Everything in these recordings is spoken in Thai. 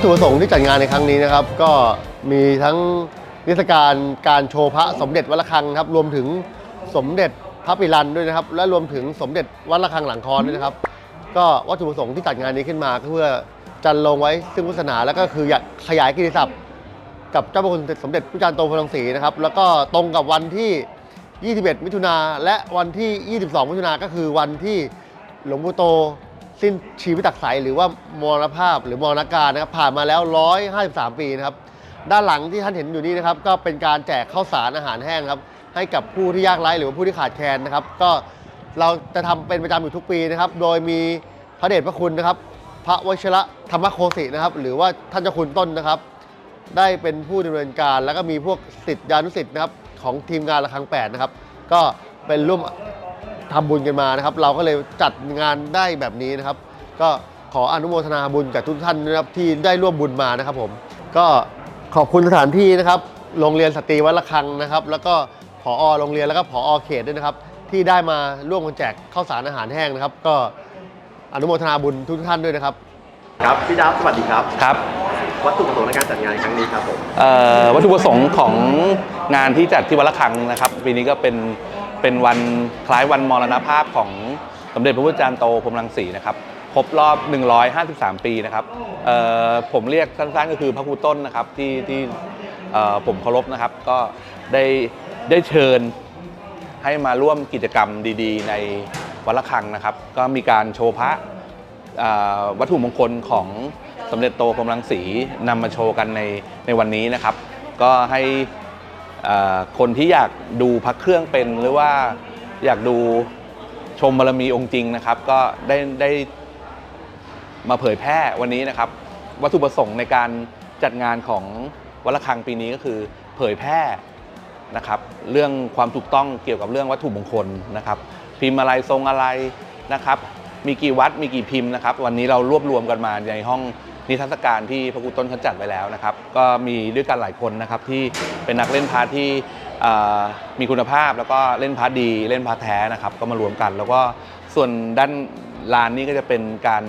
วัตถุประสงค์ที่จัดงานในครั้งนี้นะครับ ก็มีทั้งนิทรรศการการโชว์พระสมเด็จวัดระฆังครับ รวมถึงสมเด็จพระปิรันด้วยนะครับ และรวมถึงสมเด็จวัดระฆังหลังคอนด้วยนะครับ ก็วัตถุประสงค์ที่จัดงานนี้ขึ้นมาก็เพื่อจันลงไว้ซึ่งพุทธศาสนาแล้วก็คืออยากขยายกิติศัพท์ กับเจ้าพระคุณสมเด็จพระจารย์โตพลังศรีนะครับ แล้วก็ตรงกับวันที่ 21 มิถุนาและวันที่ 22 มิถุนาก็คือวันที่หลวงปู่โต สิ้นชีวิตตักใสหรือว่ามรณภาพหรือมรณการนะครับผ่านมาแล้ว 153 ปีนะครับด้านหลังที่ท่านเห็นอยู่นี้นะครับก็เป็นการแจกข้าวสารอาหารแห้งครับให้กับผู้ที่ยากไร้หรือว่าผู้ที่ขาดแคลนนะครับ ก็เราจะทำเป็นประจำอยู่ทุกปีนะครับ โดยมีพระเดชพระคุณนะครับ พระวชิระธรรมโคสินะครับ หรือว่าท่านเจ้าคุณต้นนะครับ ได้เป็นผู้ดำเนินการ แล้วก็มีพวกสิทธิานุสิทธิ์นะครับของทีมงานระฆังแปดนะครับ ก็เป็นร่วม ทำบุญกันมานะครับ เราก็เลยจัดงานได้แบบนี้นะครับ ก็ขออนุโมทนาบุญกับทุกท่านนะครับที่ได้ร่วมบุญมานะครับผมก็ขอบคุณสถานที่นะครับโรงเรียนสตรีวัดระฆังนะครับ แล้วก็ผอโรงเรียนแล้วก็ผอเขตด้วยนะครับ ที่ได้มาร่วมกันแจกข้าวสารอาหารแห้งนะครับ ก็อนุโมทนาบุญทุกท่านด้วยนะครับ ครับพี่ดับสวัสดีครับ ครับวัตถุประสงค์ในการจัดงานในครั้งนี้ครับผม เอ่อวัตถุประสงค์ของงานที่จัดที่วัดระฆังนะครับปีนี้ก็เป็น เป็นวันคล้ายวันมรณภาพของสมเด็จพระพุทธจารย์โตพรหมรังสีนะครับครบรอบ 153 ปีนะครับผมเรียกสั้นๆก็คือพระครูต้นนะครับที่ที่ผมเคารพนะครับ ก็ได้ได้เชิญให้มาร่วมกิจกรรมดีๆ ในวัดระฆังนะครับ ก็มีการโชว์พระวัตถุมงคลของสมเด็จโตพรมรังสีนำมาโชว์กันในในวันนี้นะครับ ก็ให้ คนที่อยากดูพระเครื่องเป็นหรือว่าอยากดูชมบารมีองค์จริงนะครับ ก็ได้ได้มาเผยแพร่วันนี้นะครับ วัตถุประสงค์ในการจัดงานของวัดระฆังปีนี้ก็คือเผยแพร่นะครับเรื่องความถูกต้องเกี่ยวกับเรื่องวัตถุมงคลนะครับ พิมพ์อะไรทรงอะไรนะครับ มีกี่วัดมีกี่พิมพ์นะครับ วันนี้เรารวบรวมกันมาในห้อง นิทรรศการที่พระครูต้นเขาจัดไว้แล้วนะครับ ก็มีด้วยกันหลายคนนะครับที่เป็นนักเล่นพาร์ทที่มีคุณภาพแล้วก็เล่นพาร์ทดีเล่นพาร์ทแท้นะครับ ก็มารวมกัน แล้วก็ส่วนด้านลานนี้ก็จะเป็นการ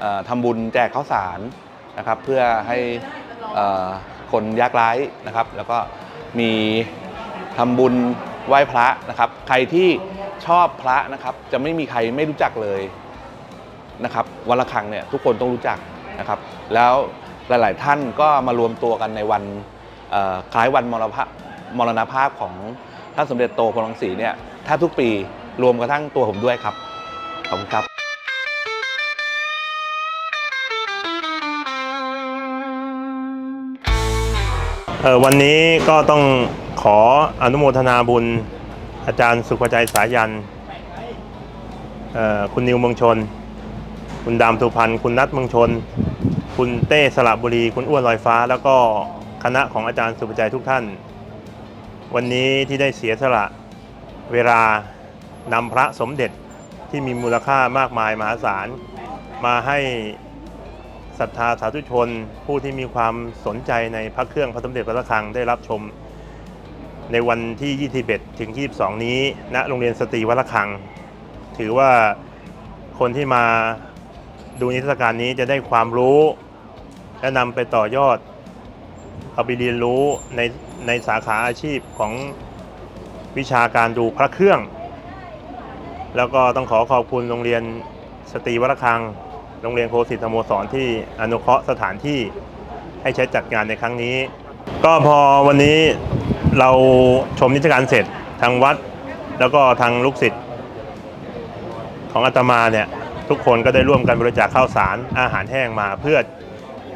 เอ่อทำบุญแจกข้าวสารนะครับ เพื่อให้คนยากไร้นะครับ แล้วก็มีทำบุญไหว้พระนะครับ ใครที่ชอบพระนะครับ จะไม่มีใครไม่รู้จักเลยนะครับวันละครั้งเนี่ยทุกคนต้องรู้จัก นะครับแล้วหลาย ๆ ท่านก็มารวมตัวกันในวันคล้ายวันมรณภาพมรณภาพของท่านสมเด็จโตพรหมรังสีเนี่ยถ้าทุกปีรวมกระทั่งตัวผมด้วยครับขอบคุณครับวันนี้ก็ต้องขออนุโมทนาบุญอาจารย์สุภชัยสายันคุณนิวเมืองชน คุณดามสุพันธ์คุณนัทมืองชน คุณเต้สระบุรี คุณอ้วนลอยฟ้า แล้วก็คณะของอาจารย์สุภชัยทุกท่าน วันนี้ที่ได้เสียสละเวลานำพระสมเด็จที่มีมูลค่ามากมายมหาศาล มาให้ศรัทธาสาธุชน ผู้ที่มีความสนใจในพระเครื่องพระสมเด็จพระระฆังได้รับชม ในวันที่ 21 ถึง 22 นี้ณโรงเรียนสตรีวัดระฆัง ถือว่าคนที่มา ดูนิทรรศการนี้จะได้ความรู้ และนำไปต่อยอด เอาไปเรียนรู้ในในสาขาอาชีพของวิชาการดูพระเครื่อง แล้วก็ต้องขอขอบคุณโรงเรียนสตรีวัดระฆัง โรงเรียนโคสิตธรรมโมสรที่อนุเคราะห์สถานที่ให้ใช้จัดงานในครั้งนี้ ก็พอวันนี้เราชมนิทรรศการเสร็จทางวัด แล้วก็ทางลูกศิษย์ของอาตมาเนี่ย ทุกคนก็ได้ร่วมกันบริจาคข้าวสารอาหารแห้งมา เพื่อ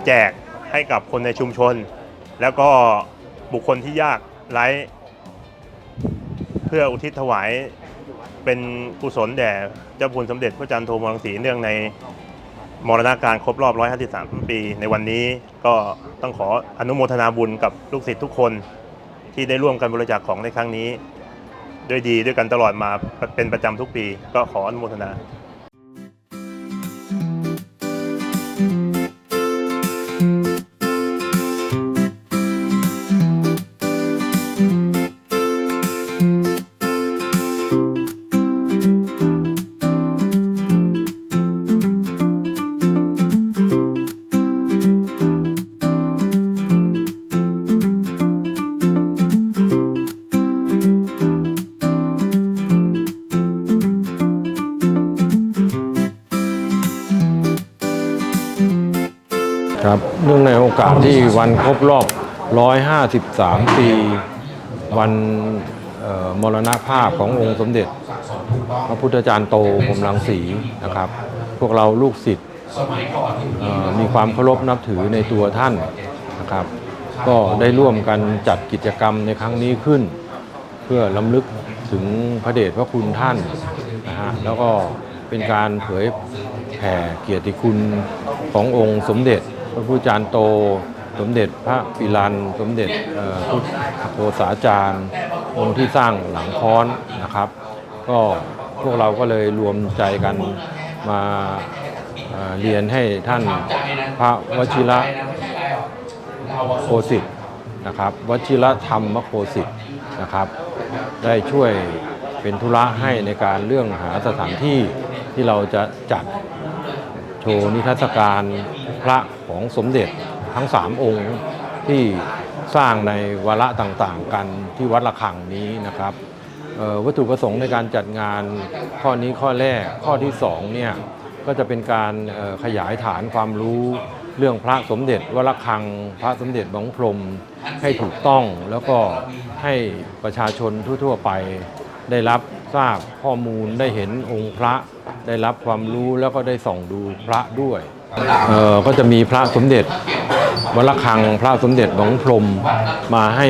แจกให้กับคนในชุมชน แล้วก็บุคคลที่ยากไร้เพื่ออุทิศถวายเป็นกุศลแด่เจ้าคุณสมเด็จพระจันทร์โทมรังสีเนื่องในมรณาการครบรอบ 153 ปี ในวันนี้ก็ต้องขออนุโมทนาบุญกับลูกศิษย์ทุกคนที่ได้ร่วมกันบริจาคของในครั้งนี้ ด้วยดีด้วยกันตลอดมาเป็นประจำทุกปี ก็ขออนุโมทนา ครับเนื่องในโอกาสที่วันครบรอบ 153 ปี วันมรณภาพขององค์สมเด็จ พระพุทธจารย์โตพรหมรังสีนะครับ พวกเราลูกศิษย์มีความเคารพนับถือในตัวท่านนะครับ ก็ได้ร่วมกันจัดกิจกรรมในครั้งนี้ขึ้น เพื่อล้ำลึกถึงพระเดชพระคุณท่านนะฮะแล้วก็เป็นการเผยแผ่เกียรติคุณขององค์สมเด็จ พระพุทธจารย์โต สมเด็จพระปิรัน สมเด็จพุทธโฆษาจารย์องค์ที่สร้างหลังค้อนนะครับ ก็พวกเราก็เลยรวมใจกันมาเรียนให้ท่านพระวชิระโคสิตนะครับวชิระธรรมโคสิตนะครับ ได้ช่วยเป็นธุระให้ในการเรื่องหาสถานที่ที่เราจะจัด โชว์นิทรรศการพระของสมเด็จทั้งสามองค์ที่สร้างในวาระต่างๆ กันที่วัดระฆังนี้นะครับวัตถุประสงค์ในการจัดงานข้อนี้ข้อแรกข้อที่สองเนี่ยก็จะเป็นการขยายฐานความรู้เรื่องพระสมเด็จวรคัง พระสมเด็จบังพรมให้ถูกต้องแล้วก็ให้ประชาชนทั่ว ๆ ไปได้รับ ทราบข้อมูลได้เห็นองค์พระได้รับความรู้แล้วก็ได้ส่องดูพระด้วยเอ่อก็จะมีพระสมเด็จวรคังพระสมเด็จบังพรหมมาให้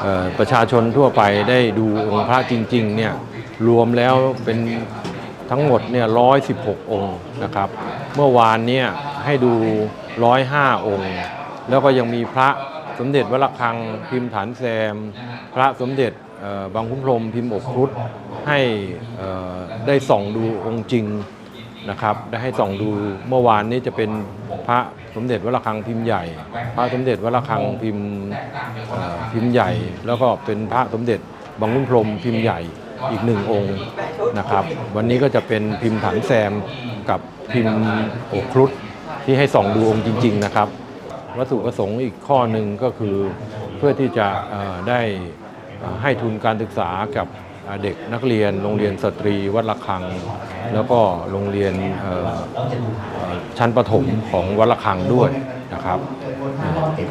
เอ่อประชาชนทั่วไปได้ดูองค์พระจริงๆเนี่ยรวมแล้วเป็นทั้งหมดเนี่ยร้อยสิบหกองค์นะครับ เมื่อวานเนี่ยให้ดูร้อยห้าองค์ แล้วก็ยังมีพระสมเด็จวรคังพิมพ์ฐานแซม พระสมเด็จเอ่อ บางคุ้มพรมพิมพ์อกครุฑให้ได้ส่องดูองค์จริงนะครับได้ให้ส่องดูเมื่อวานนี้จะเป็นพระสมเด็จวรคังพิมพ์ใหญ่ พระสมเด็จวรคังพิมพ์พิมพ์ใหญ่ แล้วก็เป็นพระสมเด็จบางคุ้มพรมพิมพ์ใหญ่อีกหนึ่งองค์นะครับ วันนี้ก็จะเป็นพิมพ์ถังแซมกับพิมพ์โอครุฑที่ให้ส่องดูองค์จริง ๆ นะครับ วัตถุประสงค์อีกข้อหนึ่งก็คือเพื่อที่จะได้ ให้ทุนการศึกษากับเด็กนักเรียนโรงเรียนสตรีวัดระฆัง แล้วก็โรงเรียนชั้นประถมของวัดระฆังด้วยนะครับ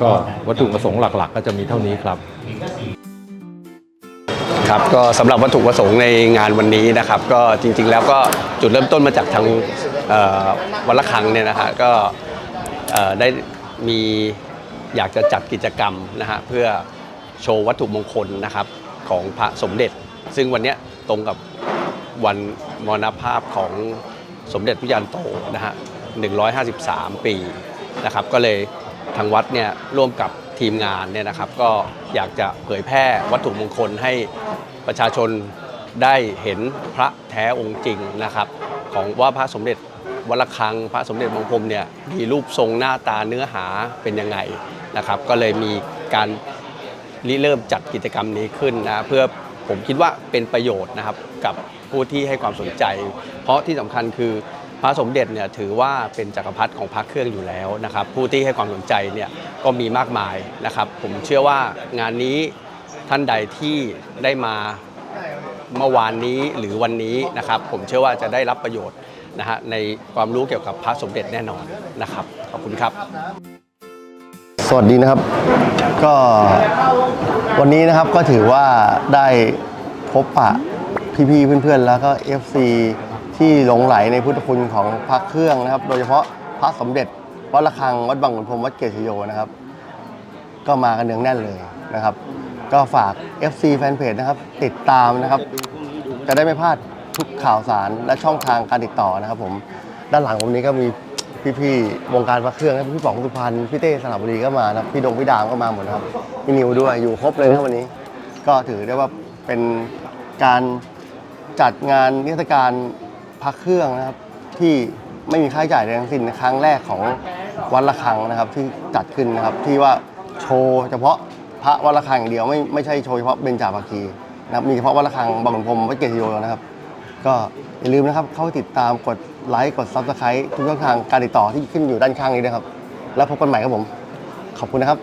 ก็วัตถุประสงค์หลักๆ ก็จะมีเท่านี้ครับครับก็สำหรับวัตถุประสงค์ในงานวันนี้นะครับ ก็จริงๆแล้วก็จุดเริ่มต้นมาจากทางวันละคังเนี่ยนะฮะก็ได้มีอยากจะจัดกิจกรรมนะฮะเพื่อ โชว์วัตถุมงคลนะครับของพระสมเด็จ ซึ่งวันนี้ตรงกับวันมรณภาพของสมเด็จพระยานโตนะฮะ 153 ปีนะครับ ก็เลยทางวัดเนี่ยร่วมกับทีมงานเนี่ยนะครับ ก็อยากจะเผยแพร่วัตถุมงคลให้ประชาชนได้เห็นพระแท้องค์จริงนะครับ ของว่าพระสมเด็จวัดระฆังพระสมเด็จบางพรมเนี่ยมีรูปทรงหน้าตาเนื้อหาเป็นยังไงนะครับ ก็เลยมีการ ริเริ่มจัดกิจกรรมนี้ขึ้นนะเพื่อผมคิดว่าเป็นประโยชน์นะครับกับผู้ที่ให้ความสนใจ เพราะที่สำคัญคือพระสมเด็จเนี่ยถือว่าเป็นจักรพรรดิของพระเครื่องอยู่แล้วนะครับ ผู้ที่ให้ความสนใจเนี่ยก็มีมากมายนะครับ ผมเชื่อว่างานนี้ท่านใดที่ได้มาเมื่อวานนี้หรือวันนี้นะครับ ผมเชื่อว่าจะได้รับประโยชน์นะฮะในความรู้เกี่ยวกับพระสมเด็จแน่นอนนะครับ ขอบคุณครับ สวัสดีนะครับ ก็วันนี้นะครับก็ถือว่าได้พบปะพี่ๆเพื่อนๆ แล้วก็ FC ที่หลงไหลในพุทธคุณของพระเครื่องนะครับ โดยเฉพาะพระสมเด็จวัดระฆังวัดบางขุนพรมวัดเกศโยนะครับ ก็มากันเนืองแน่นเลยนะครับ ก็ฝาก FC แฟนเพจนะครับ ติดตามนะครับ จะได้ไม่พลาดทุกข่าวสารและช่องทางการติดต่อนะครับผมด้านหลังผมนี้ก็มี พี่ๆวงการพระเครื่องนะครับพี่ป๋องสุพรรณพี่เต้สระบุรีก็มานะพี่ดงพี่ดามก็มาหมดนะครับพี่นิวด้วยอยู่ครบเลยนะครับวันนี้ ก็ถือได้ว่าเป็นการจัดงานนิทรรศการพระเครื่องนะครับ ที่ไม่มีค่าใช้จ่ายใดทั้งสิ้นครั้งแรกของวัดระฆังนะครับ ที่จัดขึ้นนะครับที่ว่าโชว์เฉพาะพระวัดระฆังอย่างเดียวไม่ไม่ใช่โชว์เฉพาะเบญจาภาคีนะครับมีเฉพาะวัดระฆังบางขุนพรมวัดเกศโยนะครับ ก็อย่าลืมนะครับเข้าไปติดตามกดไลค์กดซับสไครต์ทุกช่องทางการติดต่อที่ขึ้นอยู่ด้านข้างนี้นะครับ แล้วพบกันใหม่ครับผม ขอบคุณนะครับ